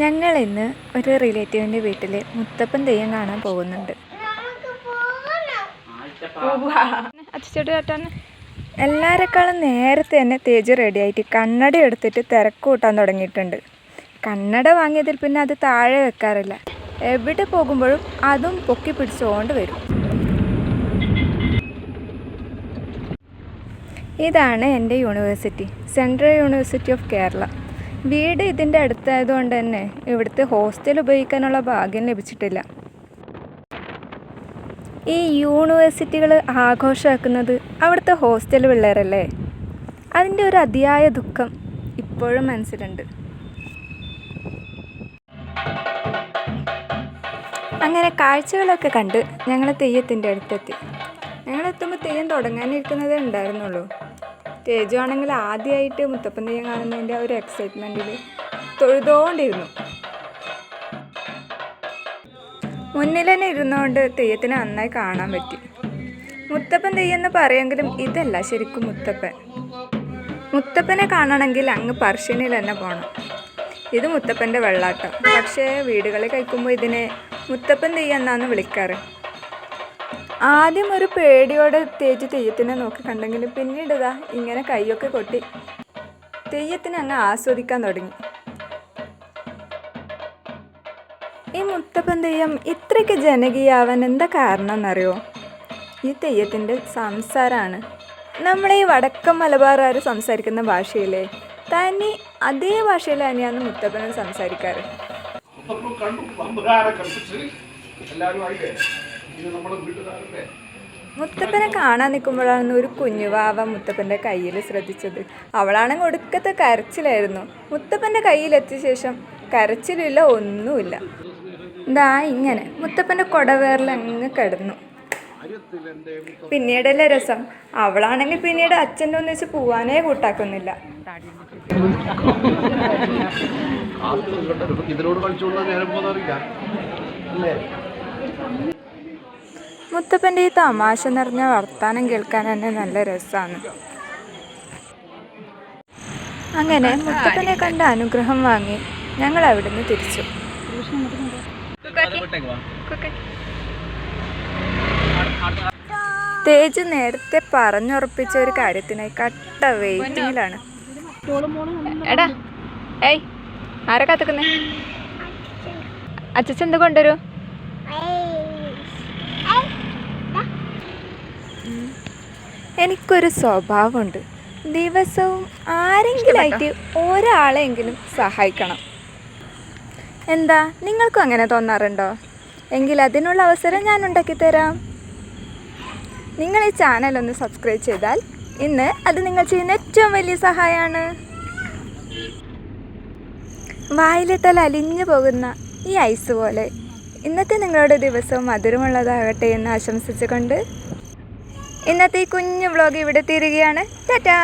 ഞങ്ങൾ ഇന്ന് ഒരു റിലേറ്റീവിന്റെ വീട്ടിൽ മുത്തപ്പൻ തെയ്യം കാണാൻ പോകുന്നുണ്ട്. എല്ലാരെക്കാളും നേരത്തെ തന്നെ തേജ് റെഡിയായിട്ട് കണ്ണട എടുത്തിട്ട് തിരക്ക് കൂട്ടാൻ തുടങ്ങിയിട്ടുണ്ട്. കണ്ണട വാങ്ങിയതിൽ പിന്നെ അത് താഴെ വെക്കാറില്ല. എവിടെ പോകുമ്പോഴും അതും പൊക്കി പിടിച്ചുകൊണ്ട് വരും. ഇതാണ് എന്റെ university central university of Kerala. വീട് ഇതിന്റെ അടുത്തായതുകൊണ്ട് തന്നെ ഇവിടുത്തെ ഹോസ്റ്റൽ ഉപയോഗിക്കാനുള്ള ഭാഗ്യം ലഭിച്ചിട്ടില്ല. ഈ യൂണിവേഴ്സിറ്റികൾ ആഘോഷമാക്കുന്നത് അവിടുത്തെ ഹോസ്റ്റൽ പിള്ളേരല്ലേ? അതിന്റെ ഒരു അതിയായ ദുഃഖം ഇപ്പോഴും മനസ്സിലുണ്ട്. അങ്ങനെ കാഴ്ചകളൊക്കെ കണ്ട് ഞങ്ങൾ തെയ്യത്തിന്റെ അടുത്തെത്തി. ഞങ്ങളെത്തുമ്പോൾ തെയ്യം തുടങ്ങാനിരിക്കുന്നതേ ഉണ്ടായിരുന്നുള്ളൂ. തേജു ആണെങ്കിൽ ആദ്യമായിട്ട് മുത്തപ്പൻ തെയ്യം കാണുന്നതിന്റെ ഒരു എക്സൈറ്റ്മെന്റിൽ തൊഴുതോണ്ടിരുന്നു. മുന്നിൽ തന്നെ ഇരുന്നുകൊണ്ട് തെയ്യത്തിന് നന്നായി കാണാൻ പറ്റി. മുത്തപ്പൻ തെയ്യം എന്ന് പറയുമെങ്കിലും ഇതല്ല ശരിക്കും മുത്തപ്പൻ. മുത്തപ്പനെ കാണണമെങ്കിൽ അങ്ങ് പർഷ്യനിൽ തന്നെ പോകണം ഇത് മുത്തപ്പന്റെ വെള്ളാട്ടം. പക്ഷേ വീടുകളിൽ കഴിക്കുമ്പോൾ ഇതിനെ മുത്തപ്പൻ തെയ്യം എന്നാണ് വിളിക്കാറ്. ആദ്യം ഒരു പേടിയോടെ തേച്ച് തെയ്യത്തിനെ നോക്കി കണ്ടെങ്കിലും പിന്നീട് ഇതാ ഇങ്ങനെ കൈയൊക്കെ കൊട്ടി തെയ്യത്തിനെ അങ്ങ് ആസ്വദിക്കാൻ തുടങ്ങി. ഈ മുത്തപ്പൻ തെയ്യം ഇത്രയ്ക്ക് ജനകീയാവാൻ എന്താ കാരണം എന്നറിയോ ഈ തെയ്യത്തിന്റെ സംസാരമാണ്. നമ്മളെ ഈ വടക്കൻ മലബാറുകാർ സംസാരിക്കുന്ന ഭാഷയിലെ തന്നെ അതേ ഭാഷയിൽ തന്നെയാണ് മുത്തപ്പനും സംസാരിക്കാറ്. എല്ലാവരും മുത്തപ്പനെ കാണാൻ നിൽക്കുമ്പോഴാണ് ഒരു കുഞ്ഞുവാവ മുത്തപ്പന്റെ കയ്യിൽ ശ്രദ്ധിച്ചത്. അവളാണെങ്കിൽ ഒടുക്കത്തെ കരച്ചിലായിരുന്നു. മുത്തപ്പന്റെ കയ്യിലെത്തിയ ശേഷം കരച്ചിലില്ല ഒന്നുമില്ല. ഇതാ ഇങ്ങനെ മുത്തപ്പന്റെ കൊടവേറിൽ അങ്ങ് കിടന്നു. പിന്നീടല്ലേ രസം? അവളാണെങ്കിൽ പിന്നീട് അച്ഛന്റെ ഒന്നിച്ച് പോവാനേ കൂട്ടാക്കുന്നില്ല. ഇതിനോട് കളിച്ചുകൊണ്ടാ നേരം പോകുന്നറിയില്ല അല്ലേ? മുത്തപ്പന്റെ ഈ തമാശ നിറഞ്ഞ വർത്താനം കേൾക്കാൻ തന്നെ നല്ല രസമാണ് അങ്ങനെ മുത്തപ്പനെ കണ്ട അനുഗ്രഹം വാങ്ങി ഞങ്ങൾ അവിടുന്ന് തിരിച്ചു. തേജ് നേരത്തെ പറഞ്ഞുറപ്പിച്ച ഒരു കാര്യത്തിനായി കട്ട വെയിറ്റിങ്ങിലാണ്. എടാ ഏയ് ആരെ കാത്തുക്കുന്നേ? അച്ഛൻ എന്ത് കൊണ്ടുവരൂ എനിക്കൊരു സ്വഭാവമുണ്ട്. ദിവസവും ആരെങ്കിലായിട്ട് ഒരാളെങ്കിലും സഹായിക്കണം. എന്താ നിങ്ങൾക്കും അങ്ങനെ തോന്നാറുണ്ടോ? എങ്കിൽ അതിനുള്ള അവസരം ഞാൻ ഉണ്ടാക്കി തരാം നിങ്ങൾ ഈ ചാനൽ ഒന്ന് സബ്സ്ക്രൈബ് ചെയ്താൽ ഇന്ന് അത് നിങ്ങൾ ചെയ്യുന്ന ഏറ്റവും വലിയ സഹായമാണ് വായിലിട്ടാൽ അലിഞ്ഞു പോകുന്ന ഈ ഐസ് പോലെ ഇന്നത്തെ നിങ്ങളുടെ ദിവസവും മധുരമുള്ളതാകട്ടെ എന്ന് ആശംസിച്ചുകൊണ്ട് ഇന്നത്തെ ഈ കുഞ്ഞു വ്ളോഗ് ഇവിടെ തീരുകയാണ്. ടാറ്റാ!